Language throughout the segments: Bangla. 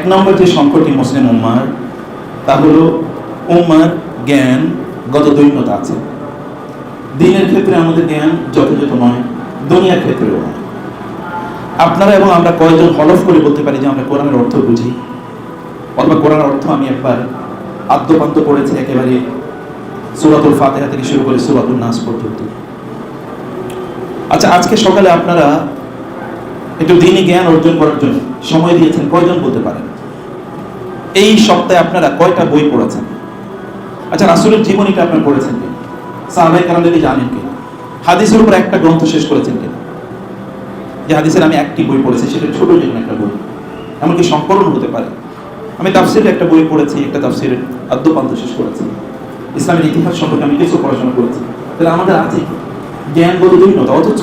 এক নম্বর যে সংকটটি মুসলিম উম্মার, তা হলো উম্মার জ্ঞান গত দৈন্যতা আছে। দিনের ক্ষেত্রে আমাদের জ্ঞান যথাযথ নয়, দুনিয়ার ক্ষেত্রেও নয়। আপনারা এবং আমরা কয়েকজন হলফ করে বলতে পারি যে আমরা কোরআনের অর্থ বুঝি? অথবা কোরআনের অর্থ আমি একবার আদ্যপান্ত করেছি একেবারে সুরাতুল ফাতেহা থেকে শুরু করে সুরাতুল নাস পর্যন্ত। আচ্ছা আজকে সকালে আপনারা একটু দিনই জ্ঞান অর্জন করার জন্য সময় দিয়েছেন, কয়জন বলতে পারেন? এই সপ্তাহে আপনারা কয়টা বই পড়েছেন? আচ্ছা রাসুলের জীবনীটা আপনারা পড়েছেন কিনা সাহাবাই কালামদের জানেন কিনা হাদিসের উপর একটা গ্রন্থ শেষ করেছেন কিনা যে হাদিসের আমি একটি বই পড়েছি, সেটা ছোট যেমন একটা বই। এমনকি সংকলন হতে পারে। আমি তাফসিরের একটা বই পড়েছি, একটা তাফসিরের আদ্যপান্ত শেষ করেছি। ইসলামের ইতিহাস সম্পর্কে আমি কিছু পড়াশোনা করেছি। তাহলে আমাদের আছে কি? জ্ঞানগত দুর্নতা অথচ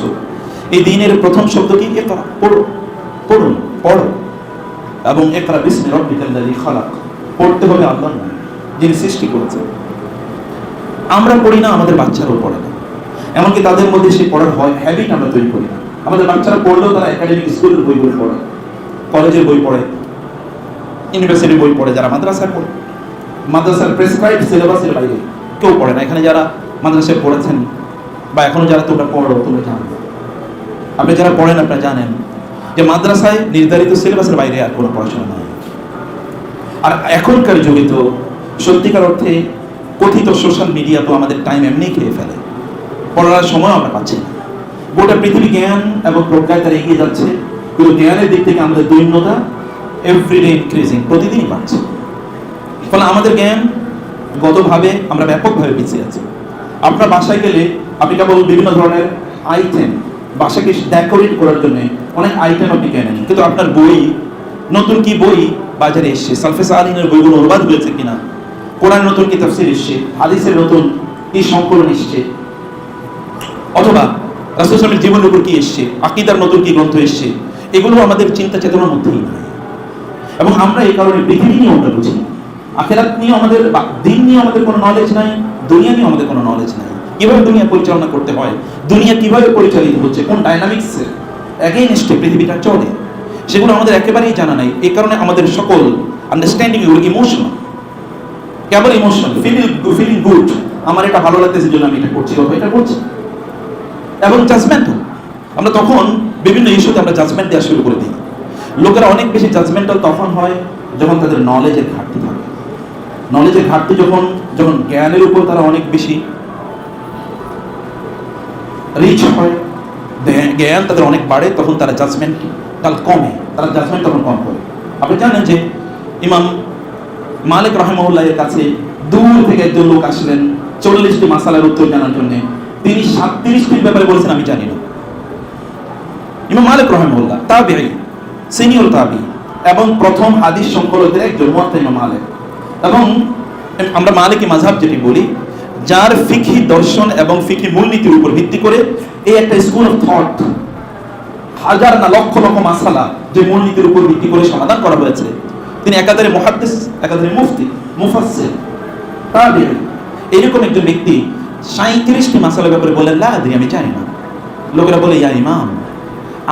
এই দিনের প্রথম শব্দ কি? পড়ো। এবং একরা বিস্মি রব্বিকাল্লাযী খালাক। পড়তে হবে আল্লাহর নামে, যিনি সৃষ্টি করেছেন। আমরা পড়ি না আমাদের বাচ্চারাও পড়ে না। এমনকি তাদের মধ্যে সেই পড়ার হয় হ্যাবিট আমরা তৈরি করি না। আমাদের বাচ্চারা পড়লেও তারা একাডেমিক স্কুলের বইগুলো পড়ে, কলেজের বই পড়ে ইউনিভার্সিটির বই পড়ে, যারা মাদ্রাসায় পড়ে। মাদ্রাসার প্রেসক্রাইব সিলেবাসের বাইরে কেউ পড়ে না। এখানে যারা মাদ্রাসায় পড়েছেন বা এখনও যারা তোমরা পড়ো, তোমরা জানো। আপনি যারা পড়েন, আপনারা জানেন যে মাদ্রাসায় নির্ধারিত সিলেবাসের বাইরে আর কোনো পড়াশোনা নয় আর এখনকার যুগে তো সত্যিকার অর্থে কথিত সোশ্যাল মিডিয়া তো আমাদের টাইম এমনি খেয়ে ফেলে। পড়ার সময় আমরা পাচ্ছি না। গোটা পৃথিবী জ্ঞান এবং প্রজ্ঞায় তারা এগিয়ে যাচ্ছে, কিন্তু জ্ঞানের দিক থেকে আমাদের দৈন্যতা এভরিডে ইনক্রিজিং প্রতিদিনই বাড়ছে। ফলে আমাদের জ্ঞান গতভাবে আমরা ব্যাপকভাবে পিছিয়ে আছি। আপনার বাসায় গেলে আপনি কেবল বিভিন্ন ধরনের আইটেম বাসাকে ডেকোরেট করার জন্য অনেক আইটেম আপনি কেনেন। কিন্তু আপনার বই, নতুন কি বই বাজারে এসছে? সালফেস আলিনের বইগুলো অনুবাদ হয়েছে কিনা? কোরআন নতুন কি তাফসির এসছে? হাদিসের নতুন কি সংকলন এসছে? অথবা রাসুলের জীবনের উপর কি এসছে? আকিদার নতুন কি গ্রন্থ এসছে? এগুলো আমাদের চিন্তা চেতনার মধ্যেই নাই। এবং আমরা এই কারণে পৃথিবী নিয়ে আমরা বুঝি। আখেরাত নিয়ে আমাদের দিন নিয়ে আমাদের কোনো নলেজ নাই, দুনিয়া নিয়ে আমাদের কোনো নলেজ নাই। কীভাবে দুনিয়া পরিচালনা করতে হয়, দুনিয়া কীভাবে পরিচালিত হচ্ছে, কোন ডাইনামিক্সে অ্যাগেনস্টে পৃথিবীটা চলে। সেগুলো আমাদের একেবারেই জানা নাই। এই কারণে আমাদের সকল আন্ডারস্ট্যান্ডিং এগুলো ইমোশনাল কেবল ইমোশনাল ফিলিং ফিলিং গুড আমার এটা ভালো লাগতেছে জন্য আমি এটা করছি অথবা এটা করছি। এবং জাজমেন্টাল আমরা তখন বিভিন্ন ইস্যুতে আমরা জাজমেন্ট দেওয়া শুরু করে দিই। লোকেরা অনেক বেশি জাজমেন্টাল তখন হয় যখন তাদের নলেজের ঘাটতি থাকে। নলেজের ঘাটতি যখন যখন জ্ঞানের উপর তারা অনেক বেশি রিচ হয় জ্ঞান- তাদের অনেক বাড়ে, তখন তারা জাজমেন্ট তার কমে, তারা জাজমেন্ট তখন কম করে। আপনি জানেন যে ইমাম মালিক রহমউল্লাহ এর কাছে দূর থেকে একজন লোক আসলেন, চল্লিশটি মাসালার উত্তর জানার জন্য। তিনি সাতত্রিশটির ব্যাপারে বলছেন, আমি জানি না। ইমাম মালিক রহমউল্লাহ তাবিঈ, সিনিয়র তাবি এবং প্রথম হাদিস সংকলকদের একজন মুয়াত্তা ইমাম মালিক। এবং আমরা মালিকি মাযহাব যেটি বলি যার ফিকি দর্শন এবং ফিকি মূলনীতির উপর ভিত্তি করে এই একটা স্কুল অফ থট হাজার না লক্ষ লক্ষ মাসালা যে মূলনীতির উপর ভিত্তি করে সমাধান করা হয়েছে। তিনি একাধারে মুহাদ্দিস, একাধারে মুফতি, মুফাসসির, তাবিঈ। এরকম একজন ব্যক্তি সাঁত্রিশটি মাসালার ব্যাপারে বলেন লা আদরি, আমি জানি না। লোকেরা বলে, ইয়া ইমাম,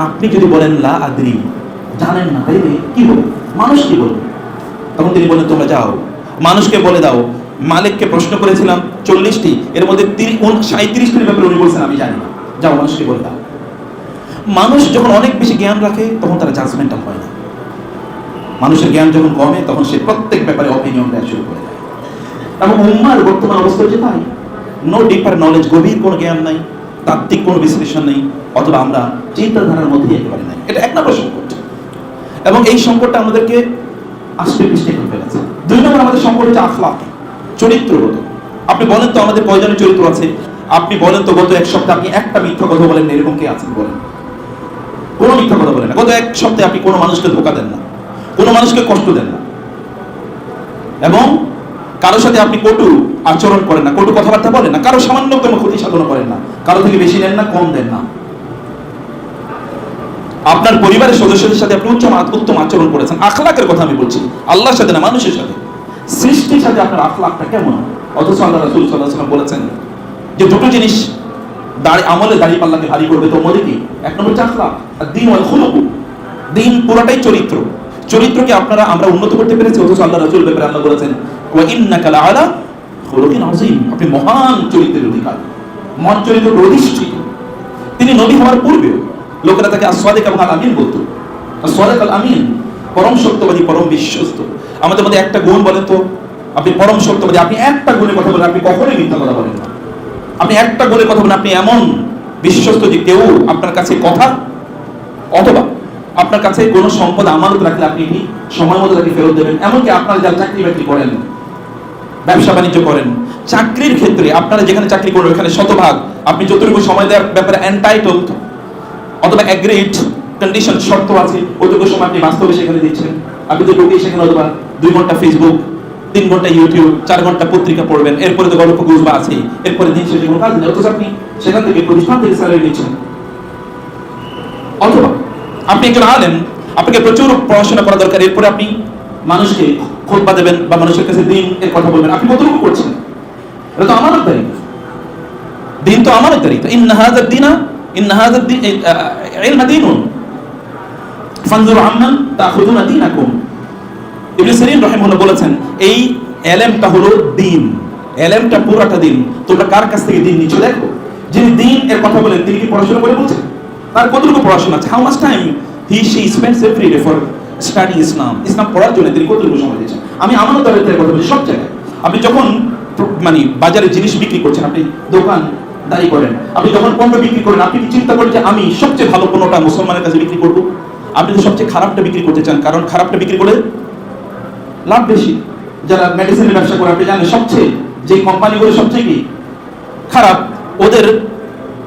আপনি যদি বলেন, লা আদরি জানেন না, তাইলে কি হবে? মানুষ কি বলবে? তখন তিনি বলেন তোমরা যাও, মানুষকে বলে দাও মালিককে প্রশ্ন করেছিলাম, চল্লিশটি, এর মধ্যে সাঁত্রিশটির ব্যাপারে উনি বলছেন, আমি জানি যাও, মানুষকে বলে মানুষ যখন অনেক বেশি জ্ঞান রাখে, তখন তারা জাজমেন্টাল হয় না। মানুষের জ্ঞান যখন কমে, তখন সে প্রত্যেক ব্যাপারে অপিনিয়ন দেওয়া শুরু করে দেয়। এবং উম্মার বর্তমান অবস্থা হচ্ছে তাই। নো ডিপার নলেজ গভীর কোনো জ্ঞান নাই, তাত্ত্বিক কোনো বিশ্লেষণ নেই, অথবা আমরা চিন্তাধারার মধ্যে একেবারে নাই। এটা এক নম্বর সংকট। এবং এই সংকটটা আমাদেরকে আশ্রয় পৃষ্ঠে করে ফেলেছে। দুই নম্বর আমাদের সংকট হচ্ছে আখলাক চরিত্রগত। আপনি বলেন তো আমাদের কয়জনের চরিত্র আছে? আপনি বলেন তো গত এক সপ্তাহে আপনি একটা মিথ্যা কথা বলেন এরকম কে আছেন বলেন? কোনো মিথ্যা কথা বলেন না। গত এক সপ্তাহে আপনি কোনো মানুষকে ধোকা দেন না। কোনো মানুষকে কষ্ট দেন না। এবং কারোর সাথে আপনি কটু আচরণ করেন না, কটু কথাবার্তা বলেন না, কারও সামান্যতম ক্ষতি সাধন করেন না, কারও থেকে বেশি নেন না, কম দেন না। আপনার পরিবারের সদস্যদের সাথে আপনি উচ্চ উত্তম আচরণ করেছেন। আখলাকের কথা আমি বলছি, আল্লাহর সাথে না, মানুষের সাথে। সৃষ্টির সাথে আপনার আখলাকটা কেমন? অথচ আল্লাহ রাসূল আলাইহি বলেছেন যে দুটো জিনিস দাড়ি আমলে দাড়ি পাল্লাকে ভারী করবে তো মধ্যে কি এক নম্বর হচ্ছে আখলাক আর দিন ওয়াল খুলুকু। দিন পুরোটাই চরিত্র। চরিত্রকে আপনারা, আমরা উন্নত করতে পেরেছি, অথচ আল্লাহ রাসূল ব্যাপারে আল্লাহ বলেছেন, ওয়া ইন্নাকা লাআলা খুলুকিন আযীম। আপনি মহান চরিত্রের অধিকারী। মহান চরিত্রের অধিষ্ঠিত। তিনি নবী হওয়ার পূর্বেও লোকেরা তাকে আসওয়াদিক এবং আল আমিন বলতো। আসওয়াদিক আল আমিন পরম সত্যবাদী, পরম বিশ্বস্ত। আমাদের মধ্যে একটা গুণ বলেন তো, আপনি পরম সত্যবাদী, আপনি একটা গুণের কথা বলেন, আপনি কখনোই মিথ্যা কথা বলেন না। আপনি একটা গুণে কথা বলেন, আপনি এমন বিশ্বস্ত যে কেউ আপনার কাছে কথা অথবা আপনার কাছে কোনো সম্পদ আমানত রাখলে আপনি কি সময় মতো তাকে ফেরত দেবেন? এমনকি আপনারা যারা চাকরি বাকরি করেন, ব্যবসা বাণিজ্য করেন, চাকরির ক্ষেত্রে আপনারা যেখানে চাকরি করবেন, ওখানে শতভাগ, আপনি যতটুকু সময় দেওয়ার ব্যাপারে এন্টাইটলড অথবা অ্যাগ্রিড কন্ডিশন শর্ত আছে ওইটুকু সময় আপনি বাস্তবে সেখানে দিচ্ছেন। আপনি তো ঢুকেই সেখানে অথবা দুই ঘণ্টা ফেসবুক তিন ঘণ্টা ইউটিউব চার ঘণ্টা পত্রিকা পড়বেন, এরপরে তো গল্প গুজবা আছে এরপরে দিন শেষে কোনো কাজ নেই, অথচ আপনি সেখান থেকে প্রতিষ্ঠান থেকে স্যালারি নিচ্ছেন। অথবা আপনি একজন আলেম, আপনাকে প্রচুর পড়াশোনা করা দরকার, এরপরে আপনি মানুষকে খোদবা দেবেন বা মানুষের কাছে দিন এর কথা বলবেন। আপনি কতটুকু করছেন? এটা তো আমানত দায়ী দিন তো দায়ী তো ইন্না হাযার দিনা, ইন্না হাযার দিন ইলমা দীনুন। ফানজুর তাখুযুনা দীনাকুম। ইবনে সিরিন রাহিমাহুল্লাহ বলেছেন, এই এলেমটা হলো দিন। এলেমটা পুরাটা দিন। তোমরা কার কাছ থেকে দিন নিচ্ছ দেখো। যিনি দিন এর কথা বলেন, তিনি কি পড়াশোনা করে বলছেন? তার কতটুকু পড়াশোনা আছে? How time he spends every day for study Islam ইসলাম পড়ার জন্য তিনি কতটুকু সময় দিচ্ছেন আমি আমারও দাঁড়িয়ে কথা বলছি সব জায়গায়। আপনি যখন মানে বাজারে জিনিস বিক্রি করছেন, আপনি দোকান দাঁড়িয়ে করেন। আপনি যখন পণ্য বিক্রি করেন, আপনি কি চিন্তা করেন যে আমি সবচেয়ে ভালো পণ্যটা মুসলমানের কাছে বিক্রি করব? আপনি তো সবচেয়ে খারাপটা বিক্রি করতে চান, কারণ খারাপটা বিক্রি করলে লাভ বেশি। যারা মেডিসিনের ব্যবসা করে, আপনি জানেন সবচেয়ে যে কোম্পানিগুলো সবচেয়ে কি? খারাপ, ওদের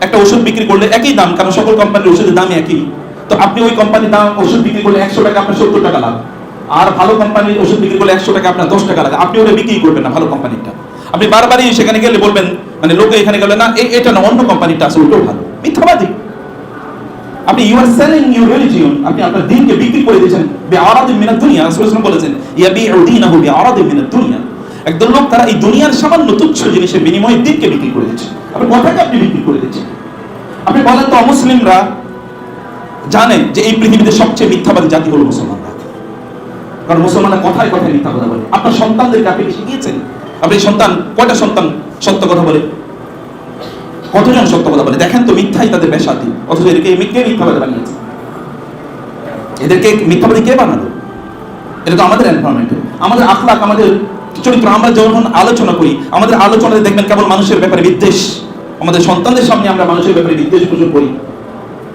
একটা ওষুধ বিক্রি করলে একই দাম, কারণ সকল কোম্পানির ওষুধের দাম একই। তো আপনি ওই কোম্পানির দাম ওষুধ বিক্রি করলে একশো টাকা, আপনার সত্তর টাকা লাভ। আর ভালো কোম্পানির ওষুধ বিক্রি করলে একশো টাকা, আপনার দশ টাকা লাগে আপনি ওটা বিক্রি করবেন না ভালো কোম্পানিটা আপনি বারবারই সেখানে গেলে বলবেন মানে লোকে এখানে গেলে, না এটা না, অন্য কোম্পানিটা আছে, ওটাও ভালো। মিথ্যাবাদী। আপনি you are selling your religion আপনি আপনার দিনকে বিক্রি করে দিয়েছেন বিআরাদিন মিনাদ দুনিয়া রাসূলুল্লাহ বলেছেন ইয়া বি ইয়াবিউ দীনাহু বিআরাদিন মিনাদ দুনিয়া। একদল লোক তারা এই দুনিয়ার সামান্য তুচ্ছ জিনিসের বিনিময়ে দিনকে বিক্রি করে দিচ্ছে। আপনি কথাকে আপনি বিক্রি করে দিচ্ছেন? আপনি বলেন তো অমুসলিমরা জানেন যে এই পৃথিবীতে সবচেয়ে মিথ্যাবাদী জাতি হলো মুসলমানরা। কারণ মুসলমানরা কথায় কথায় মিথ্যা কথা বলে। আপনার সন্তানদেরকে আপনি শিখিয়েছেন আপনি সন্তান, কয়টা সন্তান সত্য কথা বলে? কতজন সত্য কথা বলে? দেখেন তো মিথ্যাই তাদের পেশাতি অথচ এদেরকে কে মিথ্যাবাদী বানিয়েছে? এদেরকে মিথ্যাবাদী কে বানালো? এটা তো আমাদের এনভায়রনমেন্ট আমাদের আখলাক আমাদের চরিত্র, আমরা যখন আলোচনা করি, আমাদের আলোচনাতে দেখবেন কেবল মানুষের ব্যাপারে বিদ্বেষ। আমাদের সন্তানদের সামনে আমরা মানুষের ব্যাপারে বিদ্বেষ পোষণ করি।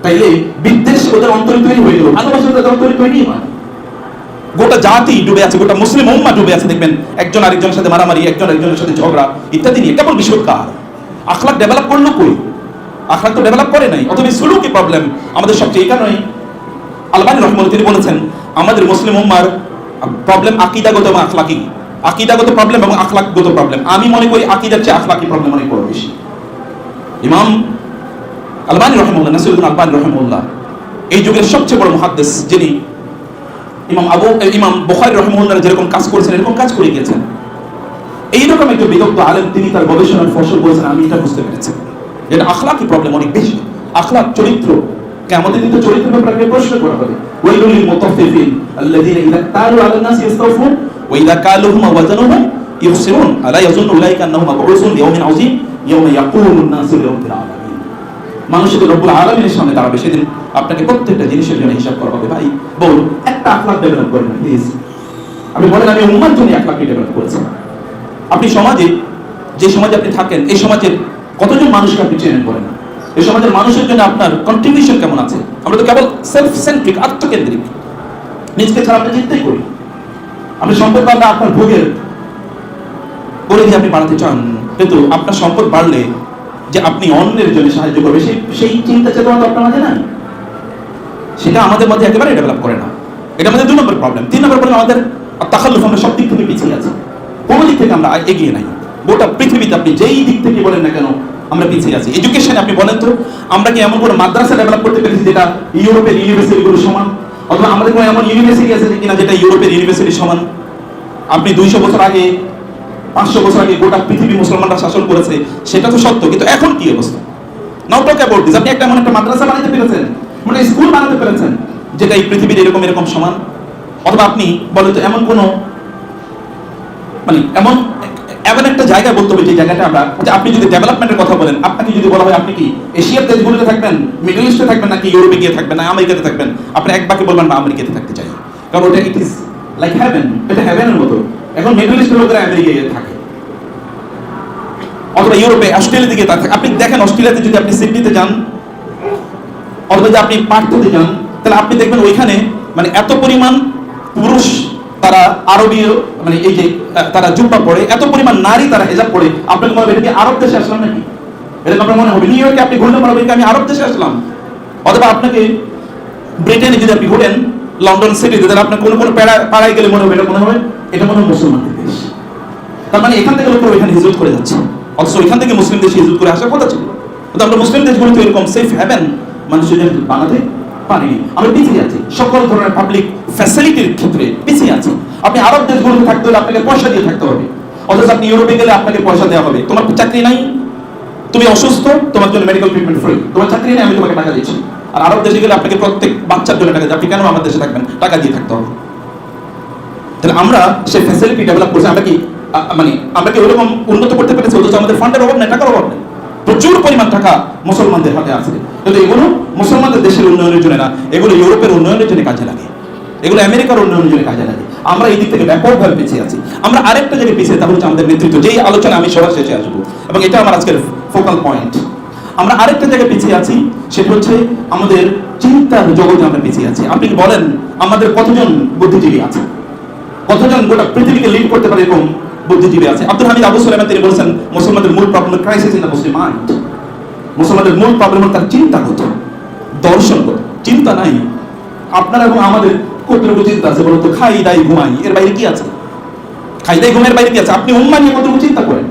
তাইলে বিদ্বেষ ওদের অন্তরে তৈরি হয়ে গেল। ভালোবাসা ওদের অন্তরে তৈরি হয়। গোটা জাতি ডুবে আছে, গোটা মুসলিম উম্মা ডুবে আছে, দেখবেন। একজন আরেকজনের সাথে মারামারি, একজন আরেকজনের সাথে ঝগড়া, ইত্যাদি নিয়ে। কেবল বিষয়কার আখলাক ডেভেলপ করল কই? আখলাক তো ডেভেলপ করে নাই। অথবা সুলুকি প্রবলেম আমাদের সবচেয়ে এই কারণেই আলবানি রহমান তিনি বলেছেন, আমাদের মুসলিম উম্মার প্রবলেম আকিদাগত এবং আখলাকি। আকিদাগত প্রবলেম এবং আখলাকগত প্রবলেম আমি মনে করি আকিদার চেয়ে আখলাকি প্রবলেম অনেক বড় বেশি। ইমাম আলবানি রহমুল্লাহ, নাসিরুদ্দিন আলবানি রহমুল্লাহ, এই যুগের সবচেয়ে বড় মুহাদ্দিস যিনি, ইমাম আবু, ইমাম বুখারী রহমুল্লাহ যেরকম কাজ করেছেন, এরকম কাজ করে গিয়েছেন। এইরকম একজন বিদগ্ধ আলেম, তিনি তার গবেষণার ফসল বলেছেন, আমি এটা বুঝতে পেরেছি। এটা আখলাকি প্রবলেম অনেক বেশি। আখলাক চরিত্র, কেমন চরিত্রের ব্যাপারে প্রশ্ন করা হবে। আল্লাযীনা ইযা আলা ওয়া ইযা কালুহুম আলা উলাইকা আন্নাহুম মাবউসুন আযীম। ইয়াকুমুন নাসু আলামিন। রব্বুল আলামিনের সামনে দাঁড়াবে সেদিন আপনাকে প্রত্যেকটা জিনিসের জন্য হিসাব করা হবে। ভাই বল একটা আখলাক ডেভেলপ প্লিজ আপনি বলেন, আমি উম্মার জন্য আখলাককে ডেভেলপ করেছি। আপনি সমাজে, যে সমাজে আপনি থাকেন, এই সমাজের কতজন মানুষকে আপনি চেনেন বলেন এই সমাজের মানুষের জন্য আপনার কন্ট্রিবিউশন কেমন আছে? আমরা তো কেবল সেলফ সেন্ট্রিক আত্মকেন্দ্রিক। নিজকে ছাড়া আপনি চিন্তাই করি আপনি সম্পদ বাড়লে আপনার ভোগের দিয়ে আপনি বাড়াতে চান। কিন্তু আপনার সম্পদ বাড়লে যে আপনি অন্যের জন্য সাহায্য করবে সেই সেই চিন্তা চেতনা তো আপনার মাঝে নাই। সেটা আমাদের মধ্যে একেবারে ডেভেলপ করে না। এটা আমাদের দুই নম্বর প্রবলেম তিন নম্বর প্রবলেম আমাদের তাখাল্লুফ আমরা সব দিক থেকে পিছিয়ে আছি। কোনো দিক থেকে আমরা এগিয়ে নাই। গোটা পৃথিবীতে আপনি যেই দিক থেকে বলেন না কেন, আমরা পিছিয়ে আছি। এডুকেশনে আপনি বলেন তো, আমরা কি এমন কোনো মাদ্রাসা ডেভেলপ করতে পেরেছি যেটা ইউরোপের ইউনিভার্সিটিগুলো সমান? অথবা আমাদের কোনো এমন ইউনিভার্সিটি আছে কিনা যেটা ইউরোপের ইউনিভার্সিটি সমান? আপনি দুইশো বছর আগে, পাঁচশো বছর আগে গোটা পৃথিবী মুসলমানরা শাসন করেছে, সেটা তো সত্য, কিন্তু এখন কি অবস্থা? নাও টক অ্যাবাউট দিস আপনি একটা এমন একটা মাদ্রাসা বানাতে পেরেছেন মানে স্কুল বানাতে পেরেছেন, যেটা এই পৃথিবীর এরকম এরকম সমান? অথবা আপনি বলেন তো, এমন কোনো মানে এমন এমন একটা জায়গায় বলতে হবে যে জায়গাটা আমরা আপনি যদি ডেভেলপমেন্টের কথা বলেন, আপনাকে যদি বলা হয় আপনি কি এশিয়ার দেশগুলোতে থাকবেন, মিডল ইস্টে থাকবেন, নাকি ইউরোপে গিয়ে থাকবেন, না আমেরিকাতে থাকবেন? আপনি এক বাকি বলবেন, না, আমেরিকাতে থাকতে চাই। কারণ ওটা ইট ইজ লাইক হ্যাভেন এটা হ্যাভেনের মতো। এখন মিডল ইস্টের লোকেরা আমেরিকায় থাকে। অথবা ইউরোপে, অস্ট্রেলিয়াতে গিয়ে থাকে। আপনি দেখেন, অস্ট্রেলিয়াতে যদি আপনি সিডনিতে যান, অথবা যদি আপনি পার্থতে যান, তাহলে আপনি দেখবেন ওইখানে মানে এত পরিমাণ পুরুষ তারা আরবীয় মানে এই যে তারা জুব্বা পড়ে এত পরিমাণ নারী তারা হেজাব পড়ে আপনাকে মনে হবে এটা কি আরব দেশে আসলাম নাকি? এটা আপনার মনে হবে? নিউ ইয়র্কে আপনি ঘুরলে মনে হবে আমি আরব দেশে আসলাম। অথবা আপনাকে ব্রিটেনে যদি আপনি ঘুরেন লন্ডন সিটিতে তাহলে আপনার কোনো কোনো পাড়া- পাড়ায় গেলে মনে হবে, এটা মনে হবে, এটা মনে হয় মুসলমানদের দেশ। তার মানে এখান থেকে লোকেরা ওইখানে হিজরত করে যাচ্ছে। অথচ ওইখান থেকে মুসলিম দেশে হিজরত করে আসার কথা ছিল। আমরা মুসলিম দেশগুলোতে এরকম সেফ হ্যাভেন মানুষের জন্য বানাতে পারিনি। আমরা পিছিয়ে আছি। সকল ধরনের পাবলিক ফ্যাসিলিটির ক্ষেত্রে পিছিয়ে আছি। আপনি আরব দেশগুলোতে থাকতে হলে আপনাকে পয়সা দিয়ে থাকতে হবে। অথচ আপনি ইউরোপে গেলে আপনাকে পয়সা দেওয়া হবে। তোমার চাকরি নাই? তুমি অসুস্থ, তোমার জন্য মেডিকেল ট্রিটমেন্ট ফ্রি তোমার চাকরি নেই, আমি তোমাকে টাকা দিচ্ছি। আর আরব দেশে গেলে আপনাকে প্রত্যেক বাচ্চার জন্য টাকা আপনি কেন আমার দেশে থাকবেন? টাকা দিয়ে থাকতে হবে। তাহলে আমরা সেই ফ্যাসিলিটি ডেভেলপ করছি। আমরা কি মানে আমরা কি ওরকম উন্নত করতে পেরেছি? অথচ আমাদের ফান্ডের অভাব নেই, টাকার অভাব নেই। প্রচুর পরিমাণ টাকা মুসলমানদের হাতে আছে। কিন্তু এগুলো মুসলমানদের দেশের উন্নয়নের জন্য না, এগুলো ইউরোপের উন্নয়নের জন্য কাজে লাগে। এগুলো আমেরিকার উন্নয়নের জন্য কাজে লাগে। আমরা এই দিক থেকে ব্যাপকভাবে পিছিয়ে আছি। আমরা আরেকটা জায়গায় পিছিয়ে তা হচ্ছে আমাদের নেতৃত্ব, যেই আলোচনা আমি সবার শেষে আসব। এবং এটা আমার আজকের ফোকাল পয়েন্ট আমরা আরেকটা জায়গায় পিছিয়ে আছি, সেটা হচ্ছে আমাদের চিন্তার জগতে আমরা পিছিয়ে আছি। আপনি বলেন, আমাদের কতজন বুদ্ধিজীবী আছে? কতজন গোটা পৃথিবীকে লিড করতে পারে এরকম বুদ্ধিজীবী আছে? আব্দুল হামিদ আবু সুলাইমান, তিনি বলেছেন, মুসলমানদের মূল problem crisis in the Muslim mind মুসলমানদের মূল প্রবলেম তার চিন্তা তার চিন্তাগত দর্শনগত চিন্তা নাই। আপনার এবং আমাদের কতটুকু চিন্তা আছে বলতো খাই, দাই, ঘুমাই। এর বাইরে কি আছে? খাই, দাই, ঘুমের বাইরে কি আছে? আপনি উম্মা নিয়ে কতটুকু চিন্তা করেন?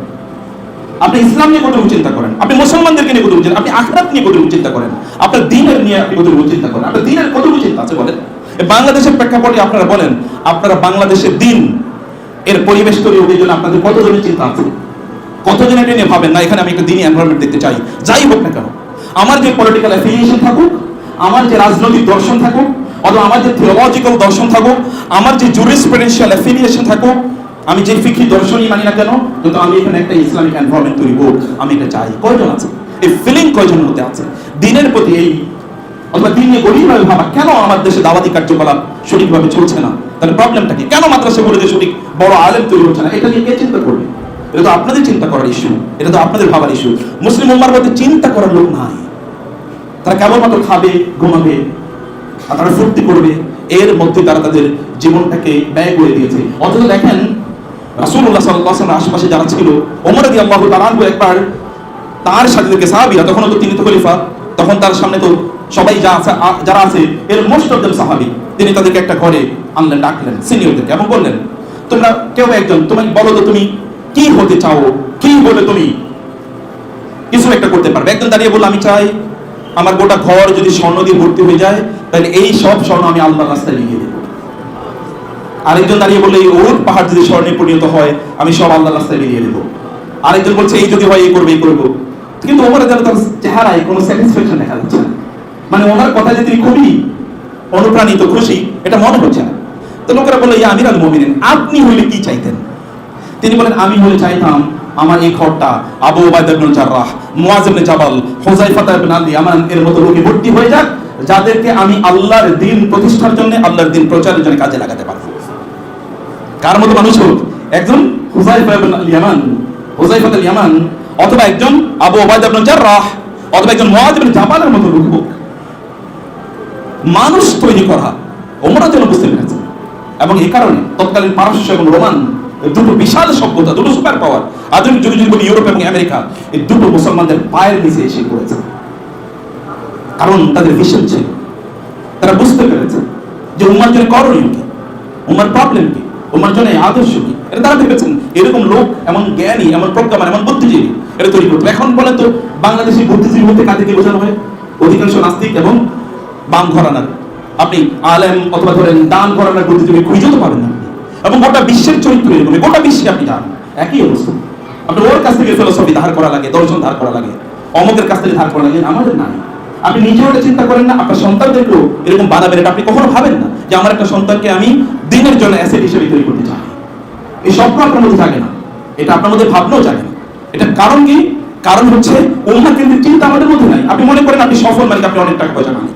আপনি ইসলাম নিয়ে কতটুকু চিন্তা করেন? আপনি মুসলমানদেরকে নিয়ে কতটুকু চিন্তা আপনি আখরাত নিয়ে কতটুকু চিন্তা করেন? আপনার দিনের নিয়ে আপনি কতটুকু চিন্তা করেন? আপনার দিনের কতটুকু চিন্তা আছে বলেন? বাংলাদেশের প্রেক্ষাপটে আপনারা বলেন, আপনারা বাংলাদেশের দিন, এর পরিবেশ তৈরি হবে জন্য আপনাদের কতজনের চিন্তা আছে? কতজন এটা নিয়ে ভাবেন? না, এখানে আমি একটা দিনই এনভায়রনমেন্ট দেখতে চাই। যাই হোক না কেন, আমার যে পলিটিক্যাল অ্যাফিলিয়েশন থাকুক আমার যে রাজনৈতিক দর্শন থাকুক, অথবা আমার যে থিওলজিক্যাল দর্শন থাকুক, আমার যে জুরিসপ্রুডেন্সিয়াল অ্যাফিলিয়েশন থাকুক, আমি যে ফিকি দর্শনই মানি না কেন, কিন্তু আমি এখানে একটা ইসলামিক এনভায়রনমেন্ট তৈরি হোক আমি এটা চাই। কয়জন আছে? এই ফিলিং কয়জনের মধ্যে আছে? দিনের প্রতি এই, অথবা দিন নিয়ে ভাবা, কেন আমার দেশে দাওয়াতি কার্যকলাপ সঠিকভাবে চলছে না? তাহলে প্রবলেমটা কি? কেন মাদ্রাসাগুলোতে সঠিক বড় আলেম তৈরি হচ্ছে না? এটা নিয়ে কে চিন্তা করবে? এটা তো আপনাদের চিন্তা করার ইস্যু এটা তো আপনাদের ভাবার ইস্যু মুসলিম উম্মার মধ্যে চিন্তা করার লোক নাই। তারা কেবলমাত্র খাবে, ঘুমাবে আর তারা ফুর্তি করবে, এর মধ্যে তারা তাদের জীবনটাকে ব্যয় করে দিয়েছে। অথচ দেখেন, রাসূলুল্লাহ সাল্লাল্লাহু আলাইহি আশেপাশে যারা ছিল, ওমর রাদিয়াল্লাহু তাআলা আনহু একবার তার সাথে থেকে সাহাবীরা তখন তো তিনি তো খলিফা, তখন তার সামনে তো সবাই যা আছে যারা আছে, এর মোস্ট অফ দেম সাহাবী। তিনি তাদেরকে একটা ঘরে আনলেন, ডাকলেন, সিনিয়রদেরকে, এবং বললেন, তোমরা কেউ একজন তুমি বলো তো তুমি কি হতে চাও, কি বলে তুমি? কিছু একটা করতে পারবে। একজন দাঁড়িয়ে বলল, আমি চাই আমার গোটা ঘর যদি স্বর্ণ দিয়ে ভর্তি হয়ে যায়, তাহলে এই সব স্বর্ণ আমি আল্লাহর রাস্তায় লিখে দেবো আরেকজন দাঁড়িয়ে বললে, এই ওর পাহাড় যদি স্বর্ণে পরিণত হয়, আমি সব আল্লাহর রাস্তায় বেরিয়ে দেবো আরেকজন বলছে, এই যদি হয়, এই করবে, এই করব। কিন্তু ওমর যেন তার চেহারায় কোনো স্যাটিসফ্যাকশন দেখা যাচ্ছে মানে ওনার কথা যে তিনি খুবই অনুপ্রাণিত, খুশি, এটা মনে হচ্ছে না। তো লোকেরা বলল, ইয়া আমির আল মোমিনিন, আপনি হইলে কি চাইতেন? তিনি বলেন, আমি হলে চাইতাম আমার এই ঘরটা আবু ওবায়দা ইবনে জাররাহ মুয়াজ ইবনে জাবাল হুযায়ফা ইবনে আলী আমার এর মতো রোগী ভর্তি হয়ে যাক, যাদেরকে আমি আল্লাহর দিন প্রতিষ্ঠার জন্য আল্লাহর দিন প্রচারের জন্য কাজে লাগাতে পারব। কার মতো মানুষ হোক? একজন আল ইয়ামান হুযায়ফা আল ইয়ামান, অথবা একজন আবু ওবায়দা ইবনে জাররাহ অথবা একজন মুয়াজ জাবালের মতো রোগী হোক। মানুষ তৈরি করা ওমরা যেন বুঝতে পেরেছে এবং এই কারণে তৎকালীন পারস্য এবং রোমান দুটো বিশাল সভ্যতা, দুটো সুপার পাওয়ার আধুনিক যুগে যদি বলি ইউরোপ এবং আমেরিকা, এই দুটো মুসলমানদের পায়ের নিচে এসে পড়েছে। কারণ তাদের ভিশন ছিল। তারা বুঝতে পেরেছে যে উম্মার জন্য করণীয় কি, উম্মার প্রবলেম কি, উম্মার জন্য আদর্শ কি। এটা তারা ভেবেছেন এরকম লোক, এমন জ্ঞানী, এমন প্রজ্ঞামান এমন বুদ্ধিজীবী এটা তৈরি করতো। এখন বলে তো, বাংলাদেশি বুদ্ধিজীবী বলতে কাদেরকে বোঝানো হয়? অধিকাংশ নাস্তিক এবং বাম ঘরানার। আপনি আলেম অথবা ধরেন দান ঘরানার বুদ্ধিজীবী খুঁজে তো পাবেন না। এবং গোটা বিশ্বের চরিত্র এরকম গোটা বিশ্বে আপনি যান একই অবস্থা। আপনি ওর কাছ থেকে ফিলোসফি ধার করা লাগে দর্শন ধার করা লাগে, অমুকের কাছ থেকে ধার করা লাগে, আমাদের নাই। আপনি নিজেও এটা চিন্তা করেন না, আপনার সন্তানদেরকেও এরকম বানাবেন এটা আপনি কখনো ভাবেন না যে আমার একটা সন্তানকে আমি দিনের জন্য অ্যাসেট হিসেবে তৈরি করতে চাই। এই স্বপ্ন আপনার মধ্যে থাকে না। এটা আপনার মধ্যে ভাবনাও জাগে না। এটার কারণ কি? কারণ হচ্ছে উম্মা কেন্দ্রিক চিন্তা আমাদের মধ্যে নাই। আপনি মনে করেন আপনি সফল মানে আপনি অনেক টাকা পয়সা কামান